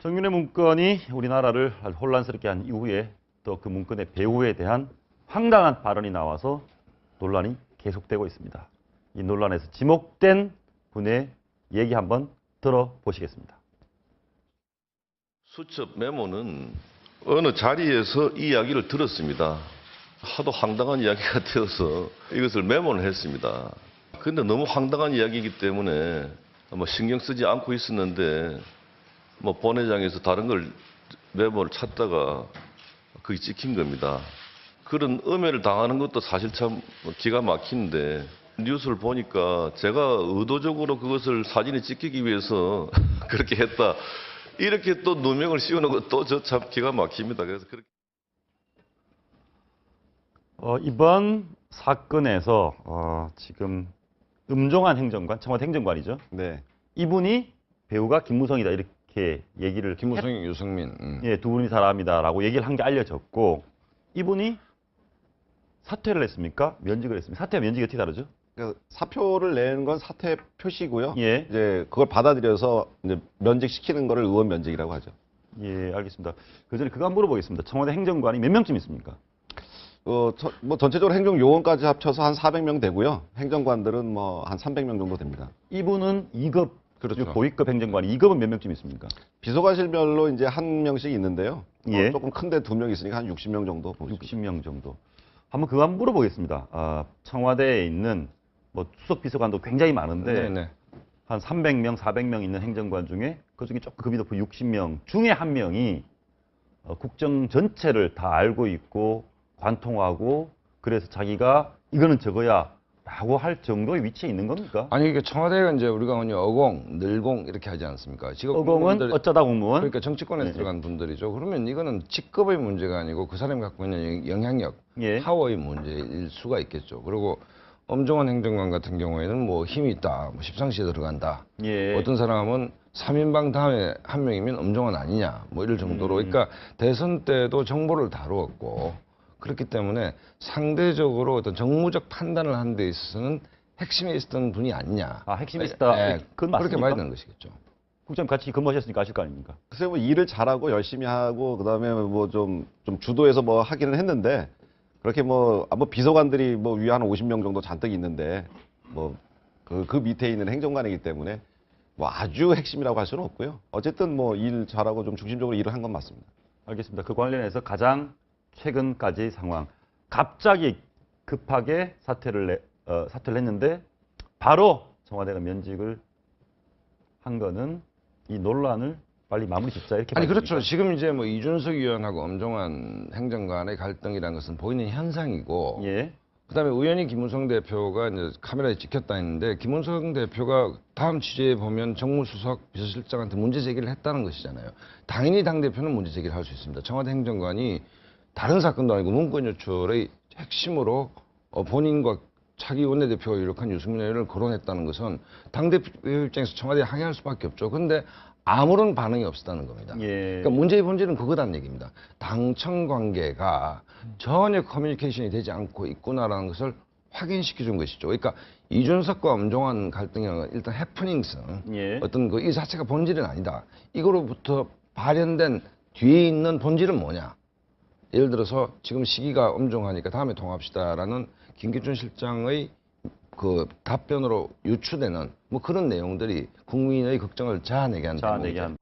정윤의 문건이 우리나라를 혼란스럽게 한 이후에 또 그 문건의 배후에 대한 황당한 발언이 나와서 논란이 계속되고 있습니다. 이 논란에서 지목된 분의 얘기 한번 들어보시겠습니다. 수첩 메모는 어느 자리에서 이 이야기를 들었습니다. 하도 황당한 이야기가 되어서 이것을 메모를 했습니다. 근데 너무 황당한 이야기이기 때문에 뭐 신경 쓰지 않고 있었는데 뭐 본회장에서 다른 걸 메모를 찾다가 그게 찍힌 겁니다. 그런 음해를 당하는 것도 사실 참 기가 막히는데 뉴스를 보니까 제가 의도적으로 그것을 사진에 찍히기 위해서 그렇게 했다. 이렇게 또 누명을 씌우는 것도 저 참 기가 막힙니다. 그래서 그렇게 어, 이번 사건에서 어, 지금 음종한 행정관, 청와대 행정관이죠. 네. 이분이 배우가 김무성이다 이렇게 얘기를 김무성, 유승민. 음. 예, 두 분이 사람이다라고 얘기를 한 게 알려졌고 이분이 사퇴를 했습니까? 면직을 했습니까? 사퇴와 면직이 어떻게 다르죠? 그러니까 사표를 내는 건 사퇴 표시고요. 예. 이제 그걸 받아들여서 이제 면직시키는 거를 의원 면직이라고 하죠. 예, 알겠습니다. 그 전에 그거 한번 물어보겠습니다. 청와대 행정관이 몇 명쯤 있습니까? 어, 저- 뭐 전체적으로 행정 요원까지 합쳐서 한 400명 되고요. 행정관들은 뭐 한 300명 정도 됩니다. 이분은 2급, 그렇죠. 고위급 행정관이 2급은 몇 명쯤 있습니까? 비서관실별로 이제 한 명씩 있는데요. 어, 예. 조금 큰데 두 명 있으니까 한 60명 정도 보시면 60명 정도. 한번 그거 한번 물어보겠습니다. 아, 청와대에 있는 뭐 수석 비서관도 굉장히 많은데 네, 네. 한 300명, 400명 있는 행정관 중에 그중에 조금 급이 높은 60명 중에 한 명이 어, 국정 전체를 다 알고 있고 관통하고 그래서 자기가 이거는 저거야 라고 할 정도의 위치에 있는 겁니까? 아니 이게 청와대가 이제 우리가 흔히 어공, 늘공 이렇게 하지 않습니까? 직업 어공은 공무원들- 어쩌다 공무원 그러니까 정치권에 네. 들어간 분들이죠. 그러면 이거는 직급의 문제가 아니고 그 사람이 갖고 있는 영향력, 예. 파워의 문제일 수가 있겠죠. 그리고 엄정원 행정관 같은 경우에는 뭐 힘이 있다, 뭐 십상시에 들어간다. 예. 어떤 사람은 3인방 다음에 한 명이면 엄정원 아니냐, 뭐 이럴 정도로. 음. 그러니까 대선 때도 정보를 다루었고 그렇기 때문에 상대적으로 어떤 정무적 판단을 하는 데 있어서는 핵심에 있었던 분이 아니냐. 아, 핵심이 있다. 예, 그건 그렇게 맞습니까? 봐야 되는 것이겠죠. 국장 같이 근무하셨으니까 아실 거 아닙니까? 글쎄 뭐 일을 잘하고 열심히 하고 그다음에 뭐 좀 좀 주도해서 뭐 하기는 했는데 그렇게 뭐, 아, 뭐 비서관들이 뭐 위에 한 50명 정도 잔뜩 있는데 뭐그 그 밑에 있는 행정관이기 때문에 뭐 아주 핵심이라고 할 수는 없고요. 어쨌든 뭐 일 잘하고 좀 중심적으로 일을 한 건 맞습니다. 알겠습니다. 그 관련해서 가장 최근까지의 상황. 갑자기 급하게 사퇴를 내, 어, 사퇴를 했는데 바로 청와대가 면직을 한 거는 이 논란을 빨리 마무리 짓자 이렇게 아니 말씀입니까? 그렇죠. 지금 이제 뭐 이준석 의원하고 엄정한 행정관의 갈등이라는 것은 보이는 현상이고 예. 그다음에 우연히 김무성 대표가 이제 카메라에 찍혔다 했는데 김무성 대표가 다음 취재에 보면 정무수석 비서실장한테 문제 제기를 했다는 것이잖아요. 당연히 당 대표는 문제 제기를 할 수 있습니다. 청와대 행정관이 다른 사건도 아니고 문건 유출의 핵심으로 어, 본인과 차기 원내대표가 유력한 유승민 의원을 거론했다는 것은 당 대표 입장에서 청와대에 항의할 수밖에 없죠. 근데 아무런 반응이 없었다는 겁니다. 예. 그러니까 문제의 본질은 그거다는 얘기입니다. 당청 관계가 전혀 커뮤니케이션이 되지 않고 있구나라는 것을 확인시켜 준 것이죠. 그러니까 이준석과 갈등이라는 건 일단 해프닝성, 예. 어떤 그 이 자체가 본질은 아니다. 이거로부터 발현된 뒤에 있는 본질은 뭐냐? 예를 들어서 지금 시기가 엄중하니까 다음에 통합시다라는 김기춘 실장의 그 답변으로 유추되는 뭐 그런 내용들이 국민의 걱정을 자아내게 한다. 자아내게 한.